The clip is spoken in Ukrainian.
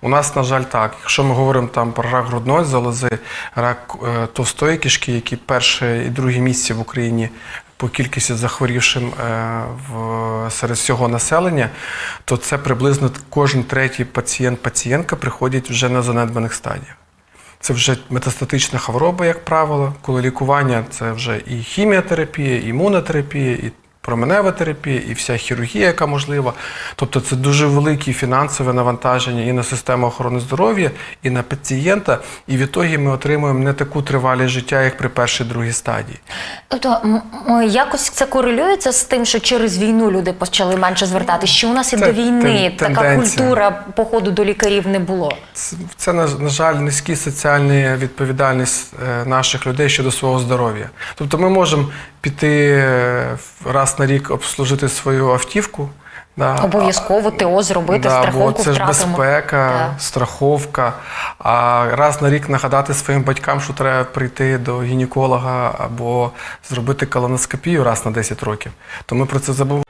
У нас, на жаль, так. Якщо ми говоримо там про рак грудної залози, рак е, товстої кишки, які перше і друге місце в Україні по кількості захворівшим е, в, серед всього населення, то це приблизно кожен третій пацієнт-пацієнтка приходять вже на занедбаних стадіях. Це вже метастатична хвороба, як правило, коли лікування це вже і хіміотерапія, і імунотерапія, і променева терапія, і вся хірургія, яка можлива. Тобто це дуже велике фінансове навантаження і на систему охорони здоров'я, і на пацієнта. І в ітогі ми отримуємо не таку тривалість життя, як при першій другій стадії. Тобто якось це корелюється з тим, що через війну люди почали менше звертатися, що у нас і Це до війни тен- така культура походу до лікарів не було. Це, це на, на жаль, низька соціальна відповідальність е, наших людей щодо свого здоров'я. Тобто ми можемо піти е, раз на рік обслужити свою автівку. Да, Обов'язково ТО зробити, Да, бо страховку це ж втратимо. безпека, да. страховка. А раз на рік нагадати своїм батькам, що треба прийти до гінеколога або зробити колоноскопію раз на 10 років. То ми про це забуваємо.